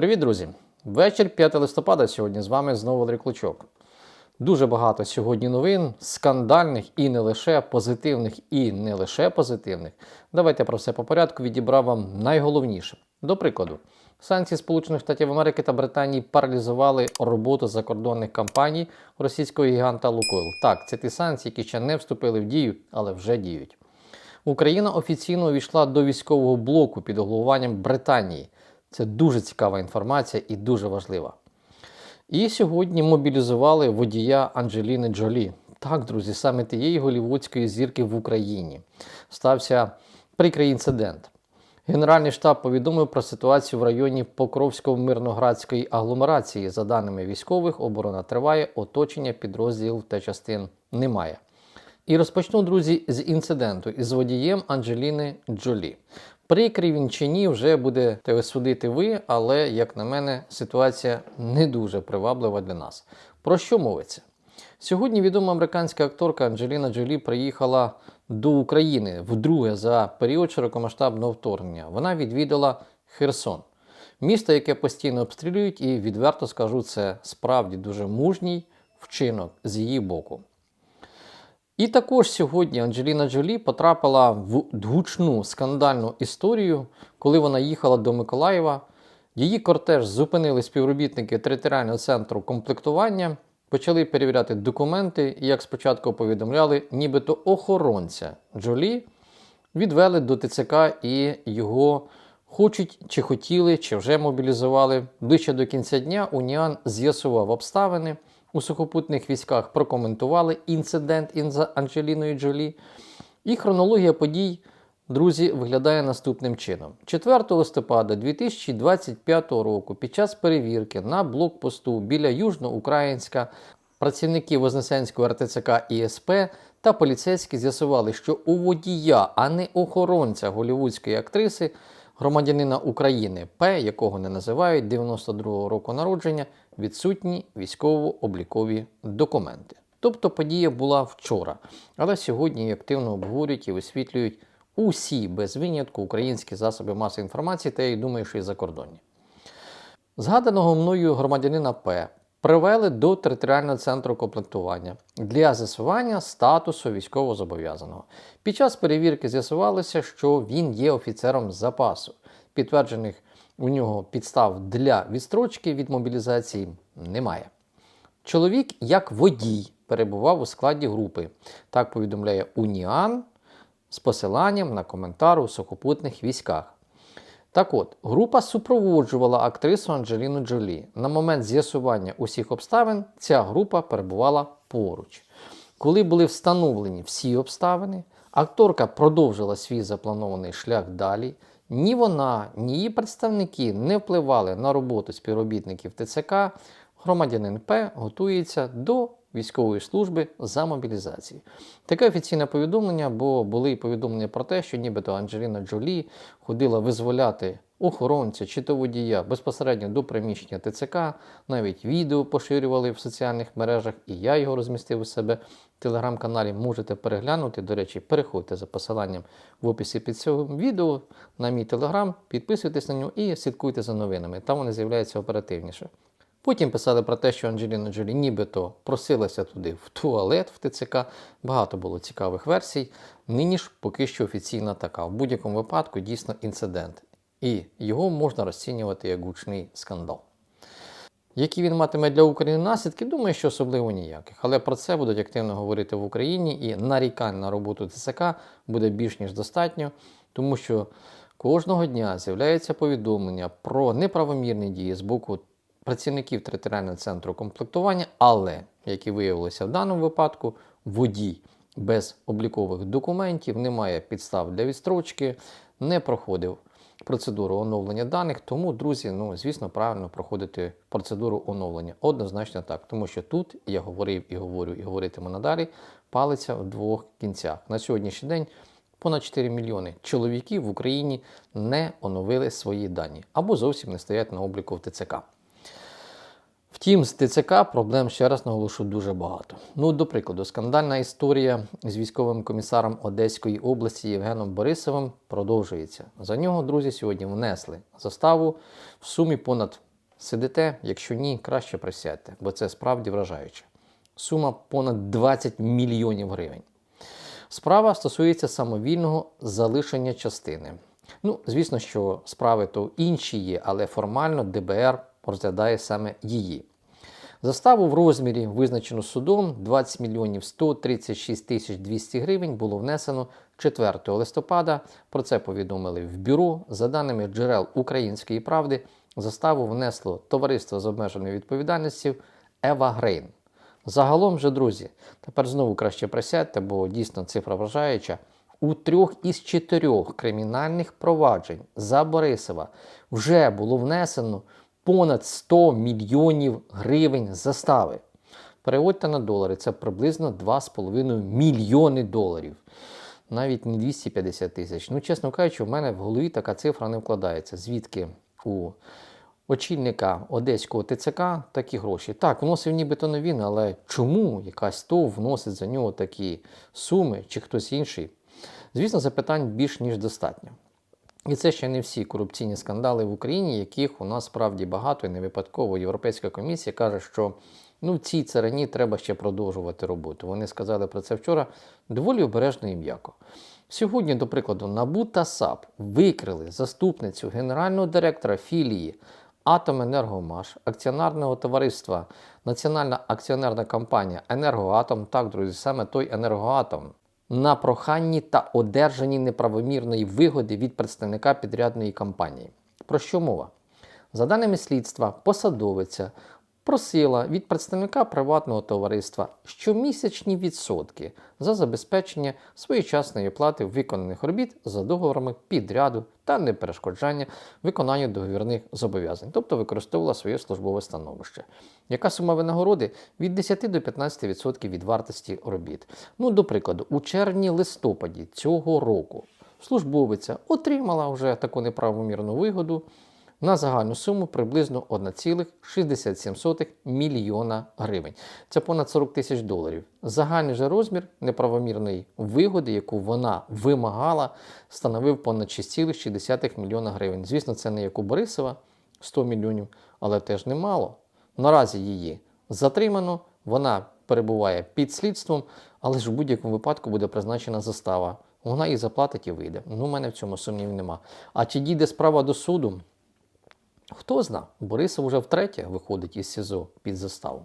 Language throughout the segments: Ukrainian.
Привіт, друзі! Вечір 5 листопада. Сьогодні з вами знову Валерій Клочок. Дуже багато сьогодні новин, скандальних і не лише позитивних, і не лише позитивних. Давайте про все по порядку відібрав вам найголовніше. До прикладу, санкції Сполучених Штатів Америки та Британії паралізували роботу закордонних компаній російського гіганта Лукойл. Так, це ті санкції, які ще не вступили в дію, але вже діють. Україна офіційно увійшла до військового блоку під головуванням Британії. Це дуже цікава інформація і дуже важлива. І сьогодні мобілізували водія Анджеліни Джолі. Так, друзі, саме тієї голівудської зірки в Україні. Стався прикрий інцидент. Генеральний штаб повідомив про ситуацію в районі Покровсько-Мирноградської агломерації. За даними військових, оборона триває, оточення підрозділів та частин немає. І розпочну, друзі, з інциденту із водієм Анджеліни Джолі. Прикрий він чи ні, вже будете судити ви, але, як на мене, ситуація не дуже приваблива для нас. Про що мовиться? Сьогодні відома американська акторка Анджеліна Джолі приїхала до України вдруге за період широкомасштабного вторгнення. Вона відвідала Херсон, місто, яке постійно обстрілюють, і відверто скажу, це справді дуже мужній вчинок з її боку. І також сьогодні Анджеліна Джолі потрапила в гучну скандальну історію, коли вона їхала до Миколаєва. Її кортеж зупинили співробітники територіального центру комплектування, почали перевіряти документи, і, як спочатку повідомляли, нібито охоронця Джолі відвели до ТЦК і його хочуть чи хотіли, чи вже мобілізували. Ближче до кінця дня Уніан з'ясував обставини у сухопутних військах прокоментували інцидент із Анджеліною Джолі. І хронологія подій, друзі, виглядає наступним чином: 4 листопада 2025 року, під час перевірки на блокпосту біля Южноукраїнська працівники Вознесенського РТЦК ІСП та поліцейські з'ясували, що у водія, а не охоронця голівудської актриси, громадянина України П, якого не називають 92-го року народження, відсутні військово-облікові документи. Тобто подія була вчора, але сьогодні її активно обговорюють і висвітлюють усі без винятку українські засоби масової інформації та я думаю, що і закордонні. Згаданого мною громадянина П привели до територіального центру комплектування для з'ясування статусу військовозобов'язаного. Під час перевірки з'ясувалося, що він є офіцером запасу. Підтверджених у нього підстав для відстрочки від мобілізації немає. Чоловік, як водій, перебував у складі групи. Так повідомляє Уніан з посиланням на коментар у сухопутних військах. Так от, група супроводжувала актрису Анджеліну Джолі. На момент з'ясування усіх обставин ця група перебувала поруч. Коли були встановлені всі обставини, акторка продовжила свій запланований шлях далі. Ні вона, ні її представники не впливали на роботу співробітників ТЦК. Громадянин П готується до військової служби за мобілізації. Таке офіційне повідомлення, бо були повідомлення про те, що нібито Анджеліна Джолі ходила визволяти охоронця чи то водія безпосередньо до приміщення ТЦК. Навіть відео поширювали в соціальних мережах, і я його розмістив у себе в телеграм-каналі. Можете переглянути. До речі, переходьте за посиланням в описі під цим відео на мій телеграм, підписуйтесь на нього і слідкуйте за новинами. Там вони з'являються оперативніше. Потім писали про те, що Анджеліна Джолі нібито просилася туди в туалет в ТЦК. Багато було цікавих версій. Нині ж поки що офіційна така. В будь-якому випадку дійсно інцидент. І його можна розцінювати як гучний скандал. Які він матиме для України наслідки, думаю, що особливо ніяких. Але про це будуть активно говорити в Україні, і нарікань на роботу ТСК буде більш ніж достатньо, тому що кожного дня з'являється повідомлення про неправомірні дії з боку працівників територіального центру комплектування, але, як і виявилося в даному випадку, водій без облікових документів, не має підстав для відстрочки, не проходив процедуру оновлення даних. Тому, друзі, ну звісно, правильно проходити процедуру оновлення. Однозначно так, тому що тут я говорив і говорю, і говоритиму надалі, палиться в двох кінцях. На сьогоднішній день. Понад 4 мільйони чоловіків в Україні не оновили свої дані або зовсім не стоять на обліку в ТЦК. Втім, з ТЦК проблем ще раз наголошу дуже багато. Ну, до прикладу, скандальна історія з військовим комісаром Одеської області Євгеном Борисовим продовжується. За нього, друзі, сьогодні внесли заставу в сумі понад Сидите, якщо ні, краще присядьте, бо це справді вражаюче. Сума понад 20 мільйонів гривень. Справа стосується самовільного залишення частини. Ну, звісно, що справи то інші є, але формально ДБР розглядає саме її. Заставу в розмірі, визначену судом, 20 мільйонів 136 тисяч 200 гривень було внесено 4 листопада. Про це повідомили в бюро. За даними джерел Української правди, заставу внесло товариство з обмеженою відповідальністю Ева Грейн. Загалом же, друзі, тепер знову краще присядьте, бо дійсно цифра вражаюча. У трьох із чотирьох кримінальних проваджень за Борисова вже було внесено понад 100 мільйонів гривень застави. Переводьте на долари, це приблизно 2,5 мільйони доларів. Навіть не 250 тисяч. Ну, чесно кажучи, в мене в голові така цифра не вкладається. Звідки у очільника Одеського ТЦК такі гроші? Так, вносив нібито не він, але чому якась ТОВ вносить за нього такі суми чи хтось інший? Звісно, запитань більш ніж достатньо. І це ще не всі корупційні скандали в Україні, яких у нас справді багато, і не випадково Європейська комісія каже, що ну, в цій царині треба ще продовжувати роботу. Вони сказали про це вчора доволі обережно і м'яко. Сьогодні, до прикладу, НАБУ та САП викрили заступницю генерального директора філії Атоменергомаш, акціонерного товариства, Національна акціонерна компанія Енергоатом. Так, друзі, саме той енергоатом на проханні та одержанні неправомірної вигоди від представника підрядної компанії. Про що мова? За даними слідства, посадовиця просила від представника приватного товариства щомісячні відсотки за забезпечення своєчасної оплати виконаних робіт за договорами підряду та неперешкоджання виконанню договірних зобов'язань, тобто використовувала своє службове становище. Яка сума винагороди? Від 10 до 15% від вартості робіт. Ну, до прикладу, у червні-листопаді цього року службовиця отримала вже таку неправомірну вигоду на загальну суму приблизно 1,67 мільйона гривень. Це понад 40 тисяч доларів. Загальний же розмір неправомірної вигоди, яку вона вимагала, становив понад 6,6 мільйона гривень. Звісно, це не як у Борисова 100 мільйонів, але теж немало. Наразі її затримано, вона перебуває під слідством, але ж в будь-якому випадку буде призначена застава. Вона її заплатить і вийде. Ну, у мене в цьому сумнівів нема. А чи дійде справа до суду? Хто зна, Борисов вже втретє виходить із СІЗО під заставу.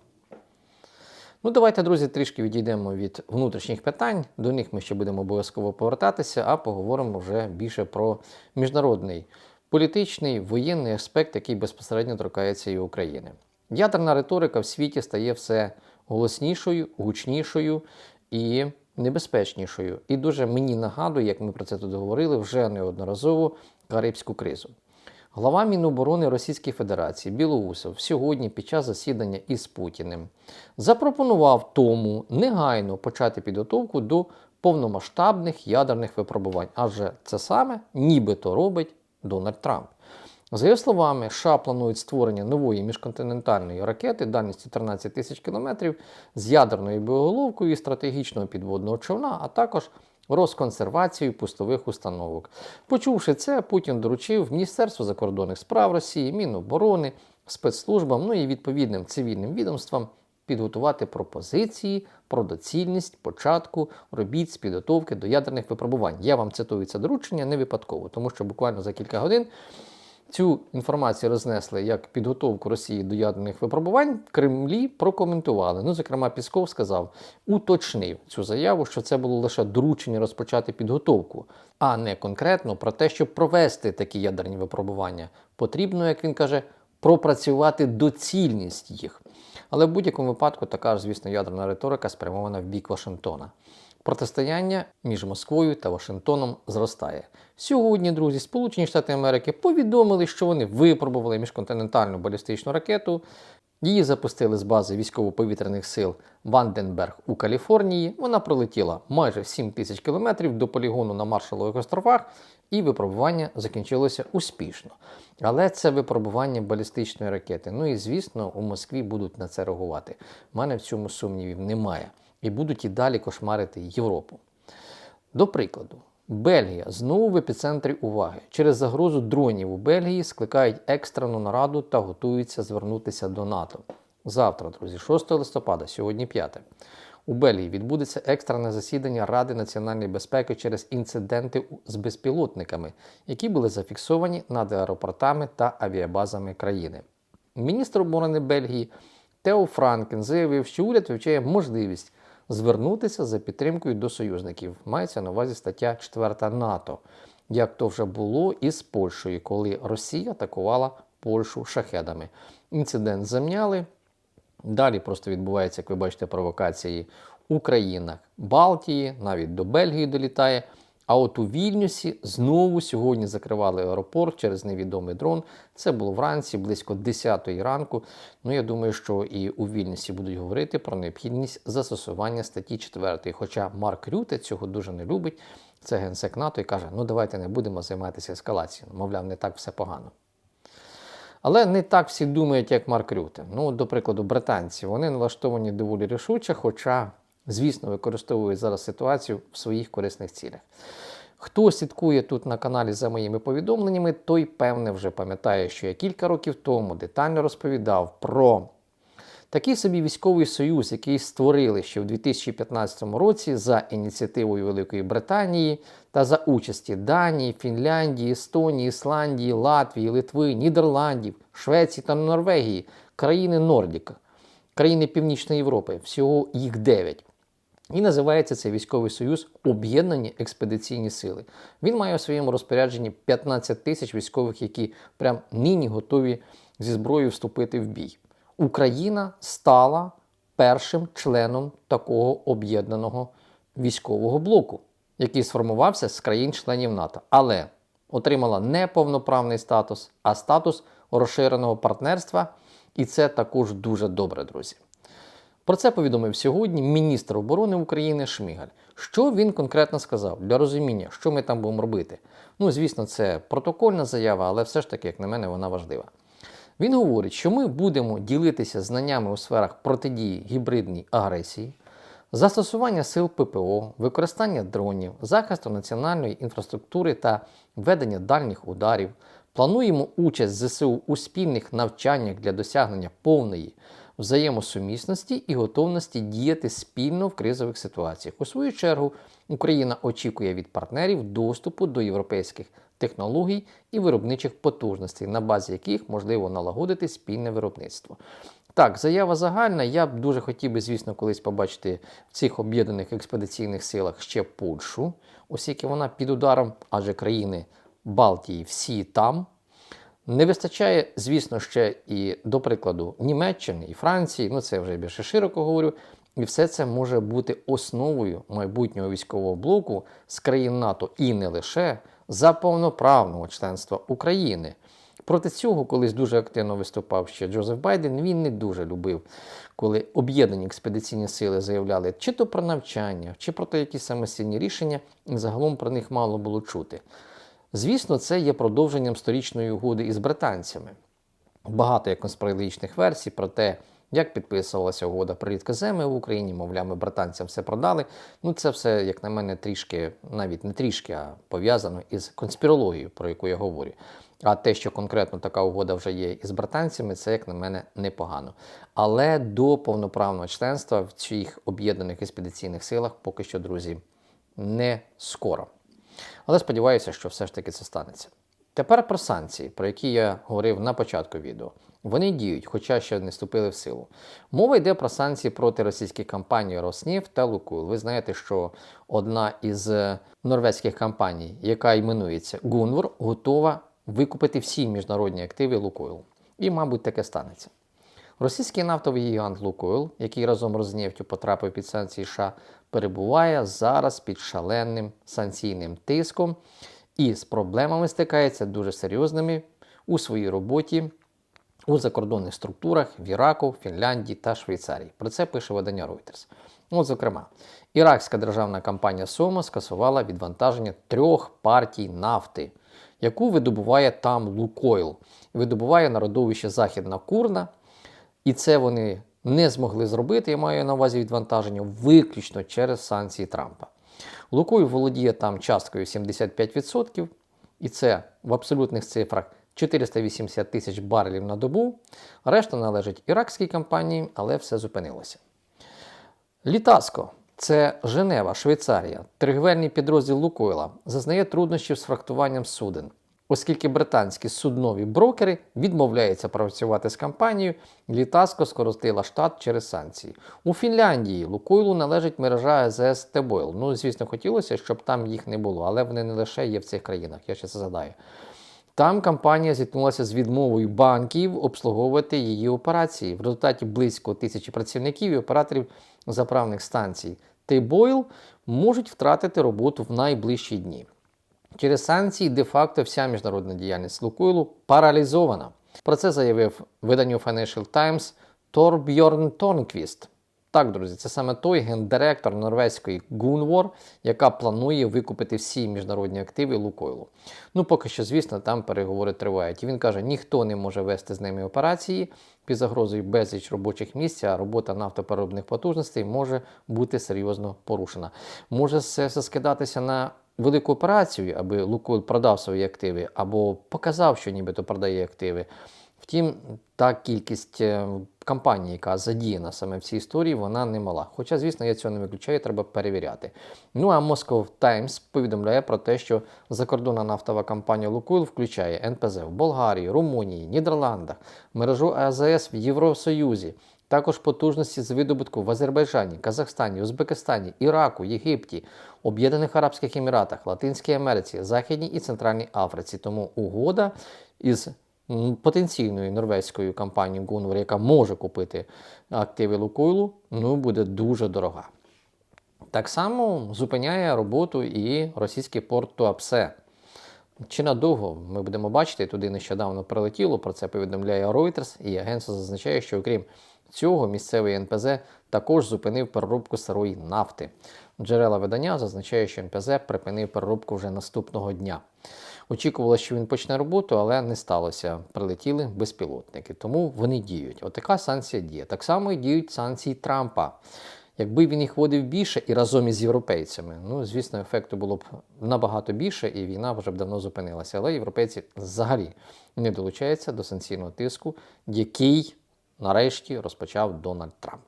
Ну, давайте, друзі, трішки відійдемо від внутрішніх питань. До них ми ще будемо обов'язково повертатися, а поговоримо вже більше про міжнародний політичний воєнний аспект, який безпосередньо торкається і України. Ядерна риторика в світі стає все голоснішою, гучнішою і небезпечнішою. І дуже мені нагадує, як ми про це тут говорили, вже неодноразово Карибську кризу. Глава Міноборони Російської Федерації Білоусов сьогодні під час засідання із Путіним запропонував тому негайно почати підготовку до повномасштабних ядерних випробувань, адже це саме нібито робить Дональд Трамп. За його словами, США планують створення нової міжконтинентальної ракети дальністю 13 тисяч кілометрів з ядерною боєголовкою і стратегічного підводного човна, а також розконсервацію пустових установок. Почувши це, Путін доручив Міністерству закордонних справ Росії, Міноборони, спецслужбам, ну і відповідним цивільним відомствам підготувати пропозиції про доцільність початку робіт з підготовки до ядерних випробувань. Я вам цитую це доручення не випадково, тому що буквально за кілька годин. Цю інформацію рознесли як підготовку Росії до ядерних випробувань. Кремлі прокоментували. Ну, зокрема, Пісков сказав, уточнив цю заяву, що це було лише доручення розпочати підготовку, а не конкретно про те, щоб провести такі ядерні випробування. Потрібно, як він каже, пропрацювати доцільність їх. Але в будь-якому випадку така ж, звісно, ядерна риторика спрямована в бік Вашингтона. Протистояння між Москвою та Вашингтоном зростає. Сьогодні, друзі, Сполучені Штати Америки повідомили, що вони випробували міжконтинентальну балістичну ракету. Її запустили з бази військово-повітряних сил Ванденберг у Каліфорнії. Вона пролетіла майже 7 тисяч кілометрів до полігону на Маршалових островах, і випробування закінчилося успішно. Але це випробування балістичної ракети. Ну і звісно, у Москві будуть на це реагувати. У мене в цьому сумнівів немає і будуть і далі кошмарити Європу. До прикладу, Бельгія знову в епіцентрі уваги. Через загрозу дронів у Бельгії скликають екстрену нараду та готуються звернутися до НАТО. Завтра, друзі, 6 листопада, сьогодні 5. У Бельгії відбудеться екстрене засідання Ради національної безпеки через інциденти з безпілотниками, які були зафіксовані над аеропортами та авіабазами країни. Міністр оборони Бельгії Тео Франкен заявив, що уряд вивчає можливість звернутися за підтримкою до союзників. Мається на увазі стаття 4 НАТО, як то вже було із Польщею, коли Росія атакувала Польщу шахедами. Інцидент замняли. Далі просто відбувається, як ви бачите, провокації Україна, Балтії, навіть до Бельгії долітає. А от у Вільнюсі знову сьогодні закривали аеропорт через невідомий дрон. Це було вранці, близько 10 ранку. Ну я думаю, що і у Вільнюсі будуть говорити про необхідність застосування статті 4. Хоча Марк Рюте цього дуже не любить. Це генсек НАТО і каже: ну давайте не будемо займатися ескалацією. Мовляв, не так все погано. Але не так всі думають, як Марк Рюте. Ну, до прикладу, британці вони налаштовані доволі рішуче, хоча, звісно, використовують зараз ситуацію в своїх корисних цілях. Хто слідкує тут на каналі за моїми повідомленнями, той певне вже пам'ятає, що я кілька років тому детально розповідав про такий собі військовий союз, який створили ще в 2015 році за ініціативою Великої Британії та за участі Данії, Фінляндії, Естонії, Ісландії, Латвії, Литви, Нідерландів, Швеції та Норвегії, країни Нордіка, країни Північної Європи. Всього їх 9. І називається цей військовий союз Об'єднані експедиційні сили. Він має у своєму розпорядженні 15 тисяч військових, які прям нині готові зі зброєю вступити в бій. Україна стала першим членом такого об'єднаного військового блоку, який сформувався з країн-членів НАТО, але отримала не повноправний статус, а статус розширеного партнерства. І це також дуже добре, друзі. Про це повідомив сьогодні міністр оборони України Шмигаль. Що він конкретно сказав для розуміння, що ми там будемо робити? Ну, звісно, це протокольна заява, але все ж таки, як на мене, вона важлива. Він говорить, що ми будемо ділитися знаннями у сферах протидії гібридній агресії, застосування сил ППО, використання дронів, захисту національної інфраструктури та ведення дальніх ударів. Плануємо участь ЗСУ у спільних навчаннях для досягнення повної взаємосумісності і готовності діяти спільно в кризових ситуаціях. У свою чергу, Україна очікує від партнерів доступу до європейських технологій і виробничих потужностей, на базі яких можливо налагодити спільне виробництво. Так, заява загальна. Я б дуже хотів би, звісно, колись побачити в цих об'єднаних експедиційних силах ще Польщу, оскільки вона під ударом, адже країни Балтії всі там. Не вистачає, звісно, ще і, до прикладу, Німеччини і Франції, ну це вже більше широко говорю. І все це може бути основою майбутнього військового блоку з країн НАТО і не лише за повноправного членства України. Проти цього колись дуже активно виступав ще Джозеф Байден. Він не дуже любив, коли об'єднані експедиційні сили заявляли чи то про навчання, чи про те, якісь самостійні рішення, загалом про них мало було чути. Звісно, це є продовженням сторічної угоди із британцями. Багато є конспірологічних версій про те, як підписувалася угода про рідкоземи в Україні, мовляв, ми британцям все продали. Ну, це все, як на мене, трішки, навіть не трішки, а пов'язано із конспірологією, про яку я говорю. А те, що конкретно така угода вже є із британцями, це, як на мене, непогано. Але до повноправного членства в цих об'єднаних експедиційних силах поки що, друзі, не скоро. Але сподіваюся, що все ж таки це станеться. Тепер про санкції, про які я говорив на початку відео. Вони діють, хоча ще не вступили в силу. Мова йде про санкції проти російських компаній Роснефть та Лукойл. Ви знаєте, що одна із е, норвезьких компаній, яка іменується Gunvor, готова викупити всі міжнародні активи Лукойл. І, мабуть, таке станеться. Російський нафтовий гігант Лукойл, який разом з нефтю потрапив під санкції США, перебуває зараз під шаленим санкційним тиском і з проблемами стикається дуже серйозними у своїй роботі у закордонних структурах в Іраку, Фінляндії та Швейцарії. Про це пише видання Reuters. От, зокрема, іракська державна компанія Сома скасувала відвантаження трьох партій нафти, яку видобуває там Лукойл. Видобуває на родовище Західна Курна. І це вони не змогли зробити, я маю на увазі відвантаження, виключно через санкції Трампа. Лукою володіє там часткою 75%, і це в абсолютних цифрах 480 тисяч барелів на добу. Решта належить іракській компанії, але все зупинилося. Літаско це Женева, Швейцарія, торгівельний підрозділ Лукойла, зазнає труднощів з фрактуванням суден, оскільки британські суднові брокери відмовляються працювати з компанією, Літаско скоротила штат через санкції. У Фінляндії Лукойлу належить мережа АЗС Тебойл. Ну, звісно, хотілося, щоб там їх не було, але вони не лише є в цих країнах, я ще це задаю. Там компанія зіткнулася з відмовою банків обслуговувати її операції. В результаті близько тисячі працівників і операторів заправних станцій Тейбойл можуть втратити роботу в найближчі дні. Через санкції де-факто вся міжнародна діяльність Лукойлу паралізована. Про це заявив виданню Financial Times Торбьорн Торнквіст. Так, друзі, це саме той гендиректор норвезької Gunvor, яка планує викупити всі міжнародні активи Лукойлу. Ну, поки що, звісно, там переговори тривають. І він каже, ніхто не може вести з ними операції під загрозою безліч робочих місць, а робота нафтопереробних потужностей може бути серйозно порушена. Може це все скидатися на велику операцію, аби Лукойл продав свої активи, або показав, що нібито продає активи. Втім, та кількість е, компаній, яка задіяна саме в цій історії, вона немала. Хоча, звісно, я цього не виключаю, треба перевіряти. Ну а Moscow Times повідомляє про те, що закордонна нафтова компанія Лукойл включає НПЗ в Болгарії, Румунії, Нідерландах, мережу АЗС в Євросоюзі. Також потужності з видобутку в Азербайджані, Казахстані, Узбекистані, Іраку, Єгипті, Об'єднаних Арабських Еміратах, Латинській Америці, Західній і Центральній Африці. Тому угода із потенційною норвезькою компанією Gunvor, яка може купити активи Лукойлу, ну буде дуже дорога. Так само зупиняє роботу і російський порт Туапсе. Чи надовго ми будемо бачити, туди нещодавно прилетіло, про це повідомляє Reuters, і агентство зазначає, що окрім цього, місцевий НПЗ також зупинив переробку сирої нафти. Джерела видання зазначає, що НПЗ припинив переробку вже наступного дня. Очікувалося, що він почне роботу, але не сталося. Прилетіли безпілотники, тому вони діють. Отака санкція діє. Так само і діють санкції Трампа. Якби він їх вводив більше і разом із європейцями, ну звісно, ефекту було б набагато більше, і війна вже б давно зупинилася. Але європейці взагалі не долучаються до санкційного тиску, який нарешті розпочав Дональд Трамп.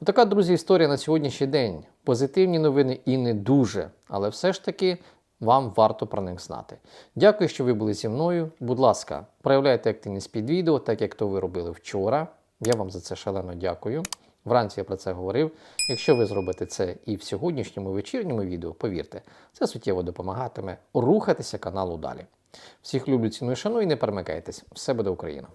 Отака, друзі, історія на сьогоднішній день. Позитивні новини і не дуже, але все ж таки вам варто про них знати. Дякую, що ви були зі мною. Будь ласка, проявляйте активність під відео, так як то ви робили вчора. Я вам за це шалено дякую. Вранці я про це говорив. Якщо ви зробите це і в сьогоднішньому вечірньому відео, повірте, це суттєво допомагатиме рухатися каналу далі. Всіх люблю, ціную, шаную і не перемикайтесь. Все буде Україна!